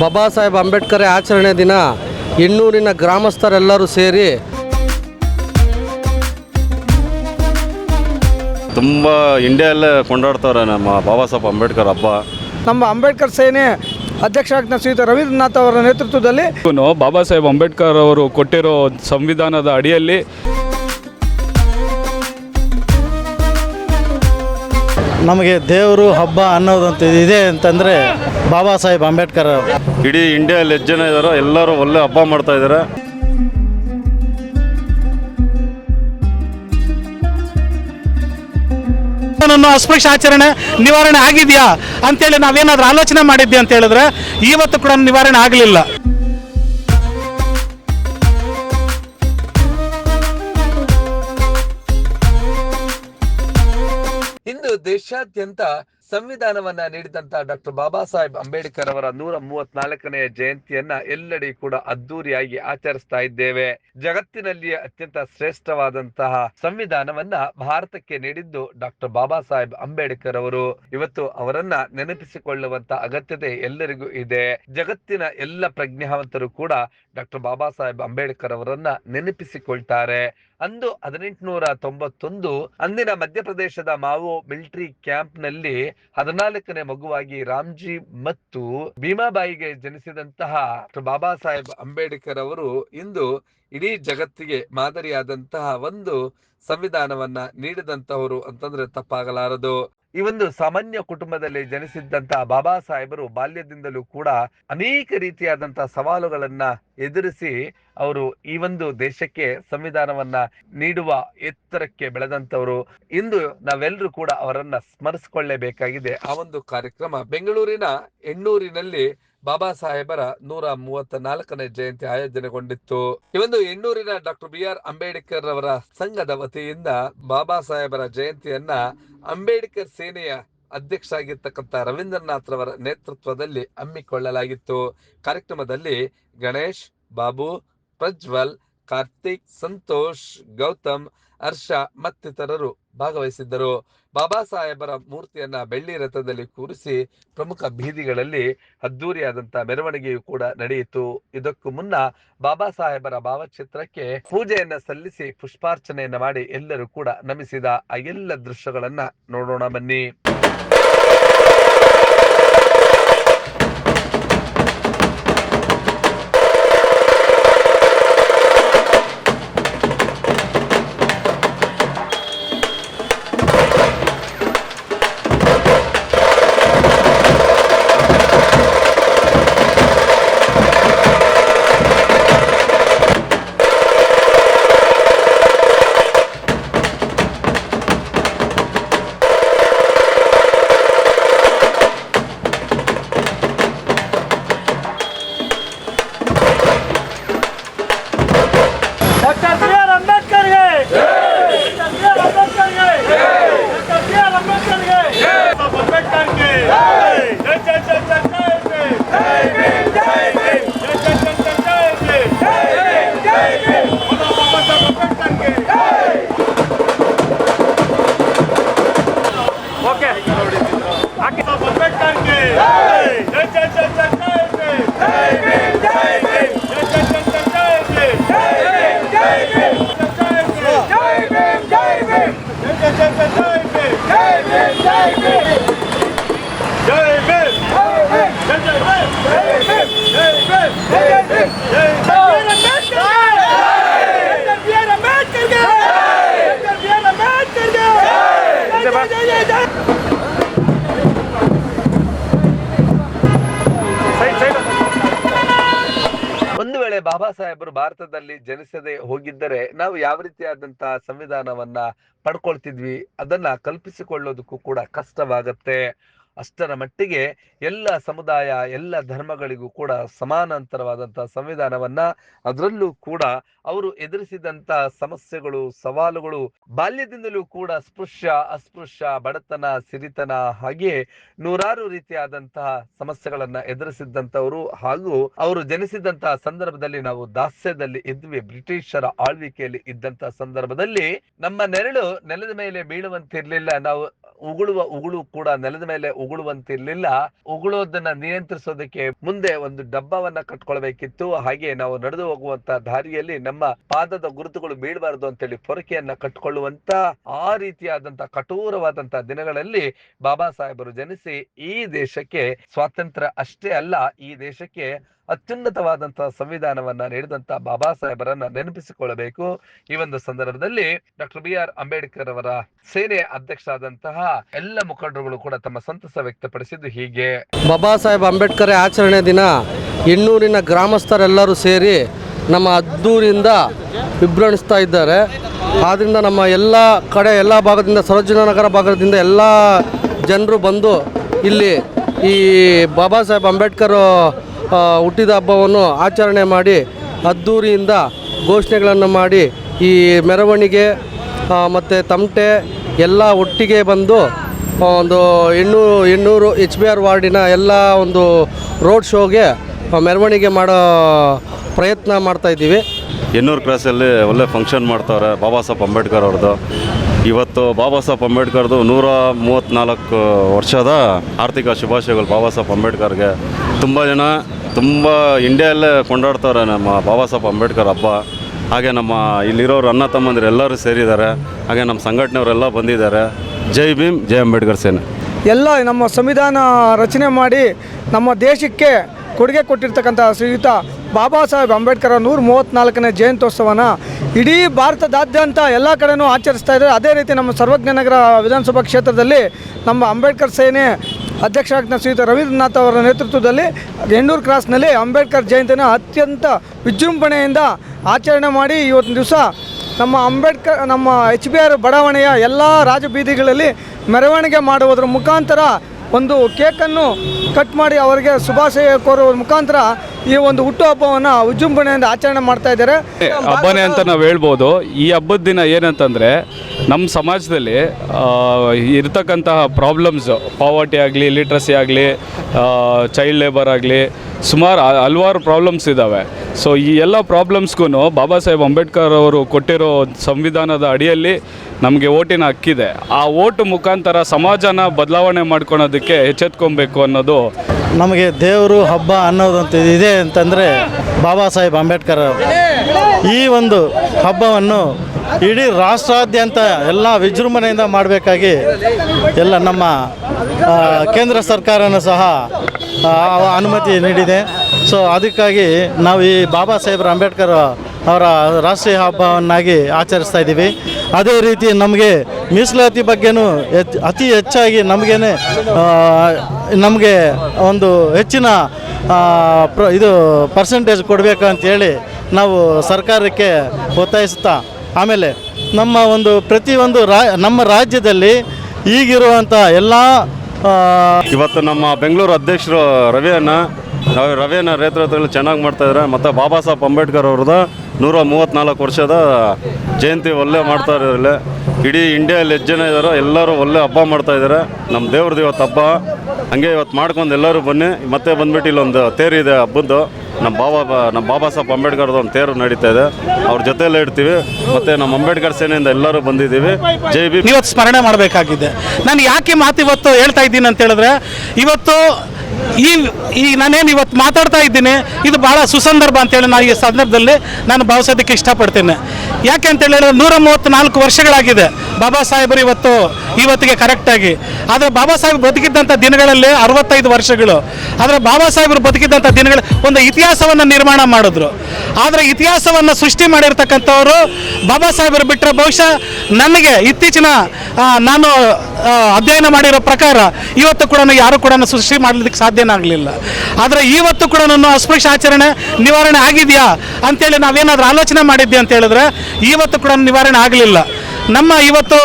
ಬಾಬಾ ಸಾಹೇಬ್ ಅಂಬೇಡ್ಕರ್ ಆಚರಣೆ ದಿನ ಹೆಣ್ಣೂರಿನ ಗ್ರಾಮಸ್ಥರೆಲ್ಲರೂ ಸೇರಿ ತುಂಬ ಇಂಡಿಯಲ್ಲೇ ಕೊಂಡಾಡ್ತಾರೆ ನಮ್ಮ ಬಾಬಾ ಸಾಹೇಬ್ ಅಂಬೇಡ್ಕರ್ ಹಬ್ಬ. ನಮ್ಮ ಅಂಬೇಡ್ಕರ್ ಸೇನೆ ಅಧ್ಯಕ್ಷ ಶ್ರೀಯುತ ರವೀಂದ್ರನಾಥ್ ಅವರ ನೇತೃತ್ವದಲ್ಲಿ ಇವನು ಬಾಬಾ ಸಾಹೇಬ್ ಅಂಬೇಡ್ಕರ್ ಅವರು ಕೊಟ್ಟಿರೋ ಸಂವಿಧಾನದ ಅಡಿಯಲ್ಲಿ ನಮಗೆ ದೇವರು ಹಬ್ಬ ಅನ್ನೋದಂತ ಇದೆ ಅಂತಂದರೆ ಬಾಬಾ ಸಾಹೇಬ್ ಅಂಬೇಡ್ಕರ್ ಅವರು. ಇಡೀ ಇಂಡಿಯಲ್ಲಿ ಎಷ್ಟು ಜನ ಇದ್ದಾರೋ ಎಲ್ಲರೂ ಒಳ್ಳೆ ಹಬ್ಬ ಮಾಡ್ತಾ ಇದ್ದಾರೆ ನನ್ನ ಅಸ್ಪೃಶ್ಯ ಆಚರಣೆ ನಿವಾರಣೆ ಆಗಿದೆಯಾ? ಅಂತೇಳಿ ನಾವೇನಾದ್ರೂ ಆಲೋಚನೆ ಮಾಡಿದ್ವಿ ಅಂತ ಹೇಳಿದ್ರೆ ಇವತ್ತು ಕೂಡ ನಿವಾರಣೆ ಆಗಲಿಲ್ಲ. ಇಂದು ದೇಶಾದ್ಯಂತ ಸಂವಿಧಾನವನ್ನ ನೀಡಿದಂತ ಡಾಕ್ಟರ್ ಬಾಬಾ ಸಾಹೇಬ್ ಅಂಬೇಡ್ಕರ್ ಅವರ ನೂರ ಮೂವತ್ನಾಲ್ಕನೆಯ ಜಯಂತಿಯನ್ನ ಎಲ್ಲೆಡೆ ಕೂಡ ಅದ್ದೂರಿಯಾಗಿ ಆಚರಿಸ್ತಾ ಇದ್ದೇವೆ. ಜಗತ್ತಿನಲ್ಲಿಯೇ ಅತ್ಯಂತ ಶ್ರೇಷ್ಠವಾದಂತಹ ಸಂವಿಧಾನವನ್ನ ಭಾರತಕ್ಕೆ ನೀಡಿದ್ದು ಡಾಕ್ಟರ್ ಬಾಬಾ ಸಾಹೇಬ್ ಅಂಬೇಡ್ಕರ್ ಅವರು. ಇವತ್ತು ಅವರನ್ನ ನೆನಪಿಸಿಕೊಳ್ಳುವಂತ ಅಗತ್ಯತೆ ಎಲ್ಲರಿಗೂ ಇದೆ. ಜಗತ್ತಿನ ಎಲ್ಲ ಪ್ರಜ್ಞಾವಂತರು ಕೂಡ ಡಾಕ್ಟರ್ ಬಾಬಾ ಸಾಹೇಬ್ ಅಂಬೇಡ್ಕರ್ ಅವರನ್ನ ನೆನಪಿಸಿಕೊಳ್ತಾರೆ. ಅಂದು ಹದಿನೆಂಟುನೂರ ತೊಂಬತ್ತೊಂದು ಅಂದಿನ ಮಧ್ಯಪ್ರದೇಶದ ಮಾವೋ ಮಿಲಿಟರಿ ಕ್ಯಾಂಪ್ನಲ್ಲಿ ಹದಿನಾಲ್ಕನೇ ಮಗುವಾಗಿ ರಾಮ್ಜಿ ಮತ್ತು ಭೀಮಾಬಾಯಿಗೆ ಜನಿಸಿದಂತಹ ಬಾಬಾ ಸಾಹೇಬ್ ಅಂಬೇಡ್ಕರ್ ಅವರು ಇಂದು ಇಡೀ ಜಗತ್ತಿಗೆ ಮಾದರಿಯಾದಂತಹ ಒಂದು ಸಂವಿಧಾನವನ್ನ ನೀಡಿದಂತವರು ಅಂತಂದ್ರೆ ತಪ್ಪಾಗಲಾರದು. ಈ ಒಂದು ಸಾಮಾನ್ಯ ಕುಟುಂಬದಲ್ಲಿ ಜನಿಸಿದ್ದಂತಹ ಬಾಬಾ ಸಾಹೇಬರು ಬಾಲ್ಯದಿಂದಲೂ ಕೂಡ ಅನೇಕ ರೀತಿಯಾದಂತಹ ಸವಾಲುಗಳನ್ನ ಎದುರಿಸಿ ಅವರು ಈ ಒಂದು ದೇಶಕ್ಕೆ ಸಂವಿಧಾನವನ್ನ ನೀಡುವ ಎತ್ತರಕ್ಕೆ ಬೆಳೆದಂತವರು ಇಂದು ನಾವೆಲ್ಲರೂ ಕೂಡ ಅವರನ್ನ ಸ್ಮರಿಸಿಕೊಳ್ಳೇಬೇಕಾಗಿದೆ ಆ ಒಂದು ಕಾರ್ಯಕ್ರಮ. ಬೆಂಗಳೂರಿನ ಎಣ್ಣೂರಿನಲ್ಲಿ ಬಾಬಾ ಸಾಹೇಬರ ನೂರ ಮೂವತ್ತ ನಾಲ್ಕನೇ ಜಯಂತಿ ಆಯೋಜನೆಗೊಂಡಿತ್ತು. ಈ ಒಂದು ಎಣ್ಣೂರಿನ ಡಾಕ್ಟರ್ ಬಿ ಆರ್ ಅಂಬೇಡ್ಕರ್ ಅವರ ಸಂಘದ ವತಿಯಿಂದ ಬಾಬಾ ಸಾಹೇಬರ ಜಯಂತಿಯನ್ನ ಅಂಬೇಡ್ಕರ್ ಸೇನೆಯ ಅಧ್ಯಕ್ಷ ಆಗಿರ್ತಕ್ಕಂಥ ರವೀಂದ್ರನಾಥ್ ರವರ ನೇತೃತ್ವದಲ್ಲಿ ಹಮ್ಮಿಕೊಳ್ಳಲಾಗಿತ್ತು. ಕಾರ್ಯಕ್ರಮದಲ್ಲಿ ಗಣೇಶ್, ಬಾಬು, ಪ್ರಜ್ವಲ್, ಕಾರ್ತಿಕ್, ಸಂತೋಷ್, ಗೌತಮ್, ಹರ್ಷ ಮತ್ತಿತರರು ಭಾಗವಹಿಸಿದ್ದರು. ಬಾಬಾ ಸಾಹೇಬರ ಮೂರ್ತಿಯನ್ನ ಬೆಳ್ಳಿ ರಥದಲ್ಲಿ ಕೂರಿಸಿ ಪ್ರಮುಖ ಬೀದಿಗಳಲ್ಲಿ ಅದ್ದೂರಿಯಾದಂತಹ ಮೆರವಣಿಗೆಯು ಕೂಡ ನಡೆಯಿತು. ಇದಕ್ಕೂ ಮುನ್ನ ಬಾಬಾ ಸಾಹೇಬರ ಭಾವಚಿತ್ರಕ್ಕೆ ಪೂಜೆಯನ್ನ ಸಲ್ಲಿಸಿ ಪುಷ್ಪಾರ್ಚನೆಯನ್ನ ಮಾಡಿ ಎಲ್ಲರೂ ಕೂಡ ನಮಿಸಿದ ಆ ಎಲ್ಲ ದೃಶ್ಯಗಳನ್ನ ನೋಡೋಣ ಬನ್ನಿ. ಒಂದು ವೇಳೆ ಬಾಬಾ ಸಾಹೇಬರು ಭಾರತದಲ್ಲಿ ಜನಿಸದೆ ಹೋಗಿದ್ದರೆ ನಾವು ಯಾವ ರೀತಿಯಾದಂತಹ ಸಂವಿಧಾನವನ್ನ ಪಡ್ಕೊಳ್ತಿದ್ವಿ? ಅದನ್ನ ಕಲ್ಪಿಸಿಕೊಳ್ಳೋದಕ್ಕೂ ಕೂಡ ಕಷ್ಟವಾಗತ್ತೆ. ಅಷ್ಟರ ಮಟ್ಟಿಗೆ ಎಲ್ಲ ಸಮುದಾಯ, ಎಲ್ಲ ಧರ್ಮಗಳಿಗೂ ಕೂಡ ಸಮಾನಾಂತರವಾದಂತಹ ಸಂವಿಧಾನವನ್ನ ಅದರಲ್ಲೂ ಕೂಡ ಅವರು ಎದುರಿಸಿದಂತ ಸಮಸ್ಯೆಗಳು, ಸವಾಲುಗಳು ಬಾಲ್ಯದಿಂದಲೂ ಕೂಡ ಸ್ಪೃಶ್ಯ, ಅಸ್ಪೃಶ್ಯ, ಬಡತನ, ಸಿರಿತನ ಹಾಗೆ ನೂರಾರು ರೀತಿಯಾದಂತಹ ಸಮಸ್ಯೆಗಳನ್ನ ಎದುರಿಸಿದ್ದಂತವರು ಹಾಗೂ ಅವರು ಜನಿಸಿದಂತಹ ಸಂದರ್ಭದಲ್ಲಿ ನಾವು ದಾಸ್ಯದಲ್ಲಿ ಇದ್ವಿ, ಬ್ರಿಟಿಷರ ಆಳ್ವಿಕೆಯಲ್ಲಿ ಇದ್ದಂತಹ ಸಂದರ್ಭದಲ್ಲಿ ನಮ್ಮ ನೆರಳು ನೆಲದ ಮೇಲೆ ಬೀಳುವಂತಿರ್ಲಿಲ್ಲ. ನಾವು ಉಗುಳುವ ಉಗುಳು ಕೂಡ ನೆಲದ ಮೇಲೆ ಉಗುಳುವಂತಿರ್ಲಿಲ್ಲ. ಉಗುಳೋದನ್ನ ನಿಯಂತ್ರಿಸೋದಕ್ಕೆ ಮುಂದೆ ಒಂದು ಡಬ್ಬವನ್ನ ಕಟ್ಕೊಳ್ಬೇಕಿತ್ತು. ಹಾಗೆ ನಾವು ನಡೆದು ಹೋಗುವಂತ ದಾರಿಯಲ್ಲಿ ನಮ್ಮ ಪಾದದ ಗುರುತುಗಳು ಬೀಳಬಾರದು ಅಂತೇಳಿ ಪೊರಕೆಯನ್ನ ಕಟ್ಕೊಳ್ಳುವಂತ ಆ ರೀತಿಯಾದಂತ ಕಠೋರವಾದಂತ ದಿನಗಳಲ್ಲಿ ಬಾಬಾ ಸಾಹೇಬರು ಜನಿಸಿ ಈ ದೇಶಕ್ಕೆ ಸ್ವಾತಂತ್ರ್ಯ ಅಷ್ಟೇ ಅಲ್ಲ, ಈ ದೇಶಕ್ಕೆ ಅತ್ಯುನ್ನತವಾದಂತಹ ಸಂವಿಧಾನವನ್ನ ನೀಡಿದಂತ ಬಾಬಾ ಸಾಹೇಬರನ್ನ ನೆನಪಿಸಿಕೊಳ್ಳಬೇಕು. ಈ ಒಂದು ಸಂದರ್ಭದಲ್ಲಿ ಡಾಕ್ಟರ್ ಬಿ ಆರ್ ಅಂಬೇಡ್ಕರ್ ಅವರ ಸೇನೆ ಅಧ್ಯಕ್ಷ ಆದಂತಹ ಎಲ್ಲ ಮುಖಂಡರುಗಳು ಕೂಡ ತಮ್ಮ ಸಂತಸ ವ್ಯಕ್ತಪಡಿಸಿದ್ದು ಹೀಗೆ. ಬಾಬಾ ಸಾಹೇಬ್ ಅಂಬೇಡ್ಕರ್ ಆಚರಣೆ ದಿನ ಹೆಣ್ಣೂರಿನ ಗ್ರಾಮಸ್ಥರೆಲ್ಲರೂ ಸೇರಿ ನಮ್ಮ ಅದ್ದೂರಿಂದ ವಿಭ್ರಣಿಸ್ತಾ ಇದ್ದಾರೆ. ಆದ್ದರಿಂದ ನಮ್ಮ ಎಲ್ಲ ಕಡೆ, ಎಲ್ಲ ಭಾಗದಿಂದ ಸರೋಜಿನಗರ ಭಾಗದಿಂದ ಎಲ್ಲ ಜನರು ಬಂದು ಇಲ್ಲಿ ಈ ಬಾಬಾ ಸಾಹೇಬ್ ಅಂಬೇಡ್ಕರ್ ಹುಟ್ಟಿದ ಹಬ್ಬವನ್ನು ಆಚರಣೆ ಮಾಡಿ ಅದ್ದೂರಿಯಿಂದ ಘೋಷಣೆಗಳನ್ನು ಮಾಡಿ ಈ ಮೆರವಣಿಗೆ ಮತ್ತು ತಮಟೆ ಎಲ್ಲ ಒಟ್ಟಿಗೆ ಬಂದು ಒಂದು ಇನ್ನೂರು ಇನ್ನೂರು ಎಚ್ ಬಿ ಆರ್ ವಾರ್ಡಿನ ಎಲ್ಲ ಒಂದು ರೋಡ್ ಶೋಗೆ ಮೆರವಣಿಗೆ ಮಾಡೋ ಪ್ರಯತ್ನ ಮಾಡ್ತಾ ಇದ್ದೀವಿ. ಎನ್ನೂರು ಕ್ರಾಸಲ್ಲಿ ಒಳ್ಳೆ ಫಂಕ್ಷನ್ ಮಾಡ್ತಾರೆ ಬಾಬಾ ಸಾಹೇಬ್ ಅಂಬೇಡ್ಕರ್ ಅವ್ರದ್ದು. ಇವತ್ತು ಬಾಬಾ ಸಾಹೇಬ್ ಅಂಬೇಡ್ಕರ್ದು ನೂರ ಮೂವತ್ತ್ನಾಲ್ಕು ವರ್ಷದ ಆರ್ಥಿಕ ಶುಭಾಶಯಗಳು ಬಾಬಾ ಸಾಹೇಬ್ ಅಂಬೇಡ್ಕರ್ಗೆ. ತುಂಬ ಜನ ತುಂಬ ಇಂಡಿಯಲ್ಲೇ ಕೊಂಡಾಡ್ತಾರೆ ನಮ್ಮ ಬಾಬಾ ಸಾಹೇಬ್ ಅಂಬೇಡ್ಕರ್ ಹಬ್ಬ. ಹಾಗೆ ನಮ್ಮ ಇಲ್ಲಿರೋರು ಅಣ್ಣ ತಮ್ಮಂದಿರು ಎಲ್ಲರೂ ಸೇರಿದ್ದಾರೆ. ಹಾಗೆ ನಮ್ಮ ಸಂಘಟನೆಯವರೆಲ್ಲ ಬಂದಿದ್ದಾರೆ. ಜೈ ಭೀಮ್, ಜೈ ಅಂಬೇಡ್ಕರ್ ಸೇನೆ. ಎಲ್ಲ ನಮ್ಮ ಸಂವಿಧಾನ ರಚನೆ ಮಾಡಿ ನಮ್ಮ ದೇಶಕ್ಕೆ ಕೊಡುಗೆ ಕೊಟ್ಟಿರ್ತಕ್ಕಂಥ ಶ್ರೀಯುತ ಬಾಬಾ ಸಾಹೇಬ್ ಅಂಬೇಡ್ಕರ್ ನೂರ ಮೂವತ್ತ್ನಾಲ್ಕನೇ ಜಯಂತ್ಯೋತ್ಸವನ ಇಡೀ ಭಾರತದಾದ್ಯಂತ ಎಲ್ಲ ಕಡೆಯೂ ಆಚರಿಸ್ತಾ ಇದ್ದಾರೆ. ಅದೇ ರೀತಿ ನಮ್ಮ ಸರ್ವಜ್ಞನಗರ ವಿಧಾನಸಭಾ ಕ್ಷೇತ್ರದಲ್ಲಿ ನಮ್ಮ ಅಂಬೇಡ್ಕರ್ ಸೇನೆ ಅಧ್ಯಕ್ಷರಾದ ಶ್ರೀಯುತ ರವೀಂದ್ರನಾಥ್ ಅವರ ನೇತೃತ್ವದಲ್ಲಿ ಹೆಣ್ಣೂರು ಕ್ರಾಸ್ನಲ್ಲಿ ಅಂಬೇಡ್ಕರ್ ಜಯಂತಿನ ಅತ್ಯಂತ ವಿಜೃಂಭಣೆಯಿಂದ ಆಚರಣೆ ಮಾಡಿ ಇವತ್ತಿನ ದಿವಸ ನಮ್ಮ ಅಂಬೇಡ್ಕರ್, ನಮ್ಮ ಎಚ್ ಬಿ ಆರ್ ಬಡಾವಣೆಯ ಎಲ್ಲ ರಾಜಬೀದಿಗಳಲ್ಲಿ ಮೆರವಣಿಗೆ ಮಾಡುವುದರ ಮುಖಾಂತರ ಒಂದು ಕೇಕನ್ನು ಕಟ್ ಮಾಡಿ ಅವರಿಗೆ ಶುಭಾಶಯ ಕೋರುವ ಮುಖಾಂತರ ಈ ಒಂದು ಹುಟ್ಟುಹಬ್ಬವನ್ನು ವಿಜೃಂಭಣೆಯಿಂದ ಆಚರಣೆ ಮಾಡ್ತಾ ಇದ್ದಾರೆ. ಹಬ್ಬನೇ ಅಂತ ನಾವು ಹೇಳ್ಬೋದು. ಈ ಹಬ್ಬದ ದಿನ ಏನಂತಂದರೆ ನಮ್ಮ ಸಮಾಜದಲ್ಲಿ ಇರತಕ್ಕಂತಹ ಪ್ರಾಬ್ಲಮ್ಸು ಪಾವರ್ಟಿ ಆಗಲಿ ಲಿಟ್ರಸಿ ಆಗಲಿ ಚೈಲ್ಡ್ ಲೇಬರ್ ಆಗಲಿ ಸುಮಾರು ಹಲವಾರು ಪ್ರಾಬ್ಲಮ್ಸ್ ಇದ್ದಾವೆ ಸೊ ಈ ಎಲ್ಲ ಪ್ರಾಬ್ಲಮ್ಸ್ಗೂ ಬಾಬಾ ಸಾಹೇಬ್ ಅಂಬೇಡ್ಕರ್ ಅವರು ಕೊಟ್ಟಿರೋ ಸಂವಿಧಾನದ ಅಡಿಯಲ್ಲಿ ನಮಗೆ ಓಟಿನ ಹಕ್ಕಿದೆ ಆ ಓಟು ಮುಖಾಂತರ ಸಮಾಜನ ಬದಲಾವಣೆ ಮಾಡ್ಕೊಳೋದಕ್ಕೆ ಎಚ್ಚೆತ್ಕೊಬೇಕು ಅನ್ನೋದು ನಮಗೆ ದೇವರು ಹಬ್ಬ ಅನ್ನೋದಂತ ಇದೆ ಅಂತಂದರೆ ಬಾಬಾ ಸಾಹೇಬ್ ಅಂಬೇಡ್ಕರ್. ಈ ಒಂದು ಹಬ್ಬವನ್ನು ಇಡೀ ರಾಷ್ಟ್ರಾದ್ಯಂತ ಎಲ್ಲ ವಿಜೃಂಭಣೆಯಿಂದ ಮಾಡಬೇಕಾಗಿ ಎಲ್ಲ ನಮ್ಮ ಕೇಂದ್ರ ಸರ್ಕಾರನೂ ಸಹ ಅನುಮತಿ ನೀಡಿದೆ ಸೊ ಅದಕ್ಕಾಗಿ ನಾವು ಈ ಬಾಬಾ ಸಾಹೇಬ್ರ ಅಂಬೇಡ್ಕರ್ ಅವರ ರಾಷ್ಟ್ರೀಯ ಹಬ್ಬವನ್ನಾಗಿ ಆಚರಿಸ್ತಾ ಇದ್ದೀವಿ. ಅದೇ ರೀತಿ ನಮಗೆ ಮೀಸಲಾತಿ ಬಗ್ಗೆನೂ ಅತಿ ಹೆಚ್ಚಾಗಿ ನಮಗೇನೆ ನಮಗೆ ಒಂದು ಹೆಚ್ಚಿನ ಪ್ರ, ಇದು ಪರ್ಸೆಂಟೇಜ್ ಕೊಡಬೇಕು ಅಂತೇಳಿ ನಾವು ಸರ್ಕಾರಕ್ಕೆ ಒತ್ತಾಯಿಸ್ತಾ ಆಮೇಲೆ ನಮ್ಮ ಒಂದು ಪ್ರತಿಯೊಂದು ರಾ, ನಮ್ಮ ರಾಜ್ಯದಲ್ಲಿ ಈಗಿರುವಂಥ ಎಲ್ಲ ಇವತ್ತು ನಮ್ಮ ಬೆಂಗಳೂರು ಅಧ್ಯಕ್ಷರು ರವಿಯನ್ನ ರವಿ, ರವಿಯನ್ನ ಹತ್ರ ಚೆನ್ನಾಗಿ ಮಾಡ್ತಾ ಇದ್ದಾರೆ ಮತ್ತು ಬಾಬಾ ಸಾಹೇಬ್ ಅಂಬೇಡ್ಕರ್ ಅವ್ರದ್ದು ನೂರ ಮೂವತ್ತ್ನಾಲ್ಕು ವರ್ಷದ ಜಯಂತಿ ಒಳ್ಳೆ ಮಾಡ್ತಾ ಇದ್ದಾರೆ ಇಡೀ ಇಂಡಿಯಲ್ಲಿ ಎಷ್ಟು ಜನ ಇದ್ದಾರೋ ಎಲ್ಲರೂ ಒಳ್ಳೆ ಹಬ್ಬ ಮಾಡ್ತಾ ಇದ್ದಾರೆ ನಮ್ಮ ದೇವ್ರದ್ದು ಇವತ್ತು ಹಬ್ಬ. ಹಂಗೆ ಇವತ್ತು ಮಾಡ್ಕೊಂಡು ಎಲ್ಲರೂ ಬನ್ನಿ. ಮತ್ತೆ ಬಂದ್ಬಿಟ್ಟು ಇಲ್ಲೊಂದು ತೇರು ಇದೆ ಹಬ್ಬದ್ದು. ನಮ್ಮ ಬಾಬಾ ನಮ್ಮ ಬಾಬಾ ಸಾಹೇಬ್ ಅಂಬೇಡ್ಕರ್ದು ಒಂದು ತೇರು ನಡೀತಾ ಇದೆ. ಅವ್ರ ಜೊತೆಯಲ್ಲೇ ಇಡ್ತೀವಿ. ಮತ್ತು ನಮ್ಮ ಅಂಬೇಡ್ಕರ್ ಸೇನೆಯಿಂದ ಎಲ್ಲರೂ ಬಂದಿದ್ದೀವಿ. ಜೈ ಬಿ ಇವತ್ತು ಸ್ಮರಣೆ ಮಾಡಬೇಕಾಗಿದೆ. ನಾನು ಯಾಕೆ ಮಾತು ಇವತ್ತು ಹೇಳ್ತಾ ಇದ್ದೀನಿ ಅಂತ ಹೇಳಿದ್ರೆ, ಇವತ್ತು ಈ ಈ ನಾನೇನು ಇವತ್ತು ಮಾತಾಡ್ತಾ ಇದ್ದೀನಿ, ಇದು ಬಹಳ ಸುಸಂದರ್ಭ ಅಂತೇಳಿ ನಾನು ಈ ಸಂದರ್ಭದಲ್ಲಿ ನಾನು ಭಾವಿಸೋದಕ್ಕೆ ಇಷ್ಟಪಡ್ತೇನೆ. ಯಾಕೆ ಅಂತ ಹೇಳಿದ್ರೆ ನೂರ ಮೂವತ್ತ್ನಾಲ್ಕು ವರ್ಷಗಳಾಗಿದೆ ಬಾಬಾ ಸಾಹೇಬರು ಇವತ್ತು, ಇವತ್ತಿಗೆ ಕರೆಕ್ಟಾಗಿ ಆದರೆ ಬಾಬಾ ಸಾಹೇಬ್ ಬದುಕಿದ್ದಂಥ ದಿನಗಳಲ್ಲಿ ಅರವತ್ತೈದು ವರ್ಷಗಳು. ಆದರೆ ಬಾಬಾ ಸಾಹೇಬರು ಬದುಕಿದ್ದಂಥ ದಿನಗಳ ಒಂದು ಇತಿಹಾಸವನ್ನು ನಿರ್ಮಾಣ ಮಾಡಿದ್ರು. ಆದರೆ ಇತಿಹಾಸವನ್ನು ಸೃಷ್ಟಿ ಮಾಡಿರ್ತಕ್ಕಂಥವರು ಬಾಬಾ ಸಾಹೇಬರು ಬಿಟ್ಟರೆ ಬಹುಶಃ ನನಗೆ ಇತ್ತೀಚಿನ ನಾನು ಅಧ್ಯಯನ ಮಾಡಿರೋ ಪ್ರಕಾರ ಇವತ್ತು ಕೂಡ ಯಾರು ಕೂಡ ಸೃಷ್ಟಿ ಮಾಡಲಿಕ್ಕೆ ಸಾಧ್ಯನಾಗಲಿಲ್ಲ ಆದರೆ ಇವತ್ತು ಕೂಡ ಅಸ್ಪೃಶ್ಯ ಆಚರಣೆ ನಿವಾರಣೆ ಆಗಿದೆಯಾ ಅಂತೇಳಿ ನಾವೇನಾದ್ರೂ ಆಲೋಚನೆ ಮಾಡಿದ್ದೆ ಅಂತ ಹೇಳಿದ್ರೆ ಇವತ್ತು ಕೂಡ ನಿವಾರಣೆ ಆಗಲಿಲ್ಲ. ನಮ್ಮ ಇವತ್ತು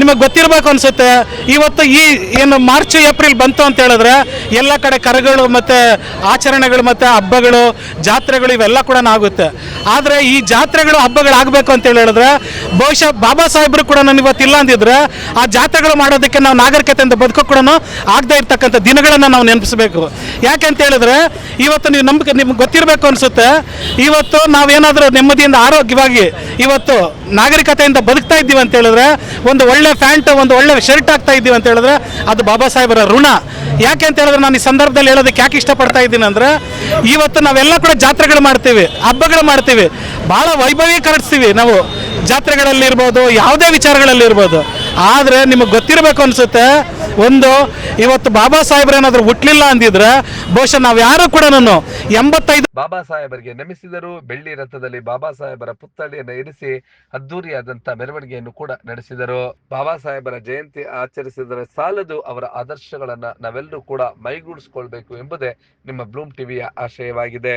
ನಿಮಗೆ ಗೊತ್ತಿರಬೇಕು ಅನಿಸುತ್ತೆ. ಇವತ್ತು ಈ ಏನು ಮಾರ್ಚ್, ಏಪ್ರಿಲ್ ಬಂತು ಅಂತ ಹೇಳಿದ್ರೆ ಎಲ್ಲ ಕಡೆ ಕರಗಳು ಮತ್ತು ಆಚರಣೆಗಳು ಮತ್ತು ಹಬ್ಬಗಳು, ಜಾತ್ರೆಗಳು ಇವೆಲ್ಲ ಕೂಡ ಆಗುತ್ತೆ. ಆದರೆ ಈ ಜಾತ್ರೆಗಳು, ಹಬ್ಬಗಳು ಆಗಬೇಕು ಅಂತ ಹೇಳಿದ್ರೆ ಬಹುಶಃ ಬಾಬಾ ಸಾಹೇಬರು ಕೂಡ ನಾನು ಇವತ್ತು ಇಲ್ಲ ಅಂದಿದ್ರೆ ಆ ಜಾತ್ರೆಗಳು ಮಾಡೋದಕ್ಕೆ ನಾವು ನಾಗರಿಕತೆ ಅಂತ ಬದುಕೋ ಕೂಡ ಆಗದೆ ಇರ್ತಕ್ಕಂಥ ದಿನಗಳನ್ನು ನಾವು ನೆನಪಿಸಬೇಕು. ಯಾಕೆ ಅಂತ ಹೇಳಿದ್ರೆ ಇವತ್ತು ನೀವು ನಮ್ಗೆ ನಿಮ್ಗೆ ಗೊತ್ತಿರಬೇಕು ಅನಿಸುತ್ತೆ. ಇವತ್ತು ನಾವೇನಾದರೂ ನೆಮ್ಮದಿಯಿಂದ, ಆರೋಗ್ಯವಾಗಿ ಇವತ್ತು ನಾಗರಿಕತೆಯಿಂದ ಬದುಕ್ತಾ ಇದ್ದೀವಿ ಅಂತ ಹೇಳಿದ್ರೆ, ಒಂದು ಒಳ್ಳೆ ಪ್ಯಾಂಟ್, ಒಂದು ಒಳ್ಳೆ ಶರ್ಟ್ ಆಗ್ತಾ ಇದ್ದೀವಿ ಅಂತ ಹೇಳಿದ್ರೆ, ಅದು ಬಾಬಾ ಸಾಹೇಬರ ಋಣ. ಯಾಕೆ ಅಂತ ಹೇಳಿದ್ರೆ, ನಾನು ಈ ಸಂದರ್ಭದಲ್ಲಿ ಹೇಳೋದಕ್ಕೆ ಯಾಕೆ ಇಷ್ಟಪಡ್ತಾ ಇದ್ದೀನಿ ಅಂದ್ರೆ, ಇವತ್ತು ನಾವೆಲ್ಲ ಕೂಡ ಜಾತ್ರೆಗಳು ಮಾಡ್ತೀವಿ, ಹಬ್ಬಗಳು ಮಾಡ್ತೀವಿ. ಭಾಳ ವೈಭವೀಕರಿಸ್ತೀವಿ ನಾವು. ಜಾತ್ರೆಗಳಲ್ಲಿ ಇರ್ಬೋದು, ಯಾವುದೇ ವಿಚಾರಗಳಲ್ಲಿರ್ಬೋದು ಆದರೆ ನಿಮಗೆ ಗೊತ್ತಿರಬೇಕು ಅನಿಸುತ್ತೆ, ಒಂದು, ಇವತ್ತು ಬಾಬಾ ಸಾಹೇಬ್ರು ಏನಾದರೂ ಹುಟ್ಟಲಿಲ್ಲ ಅಂದಿದ್ರೆ ಬಹುಶಃ ನಾವು ಯಾರು ಕೂಡ ನಾನು ಎಂಬತ್ತೈದು ಬಾಬಾ ಸಾಹೇಬರಿಗೆ ನಮಿಸಿದರು ಬೆಳ್ಳಿ ರಥದಲ್ಲಿ ಬಾಬಾ ಸಾಹೇಬರ ಪುತ್ಥಳಿಯನ್ನು ಇರಿಸಿ ಅದ್ದೂರಿಯಾದಂತ ಮೆರವಣಿಗೆಯನ್ನು ಕೂಡ ನಡೆಸಿದರು. ಬಾಬಾ ಸಾಹೇಬರ ಜಯಂತಿ ಆಚರಿಸಿದರೆ ಸಾಲದು ಅವರ ಆದರ್ಶಗಳನ್ನ ನಾವೆಲ್ಲರೂ ಕೂಡ ಮೈಗೂಡಿಸಿಕೊಳ್ಬೇಕು ಎಂಬುದೇ ನಿಮ್ಮ ಬ್ಲೂಮ್ ಟಿವಿಯ ಆಶಯವಾಗಿದೆ.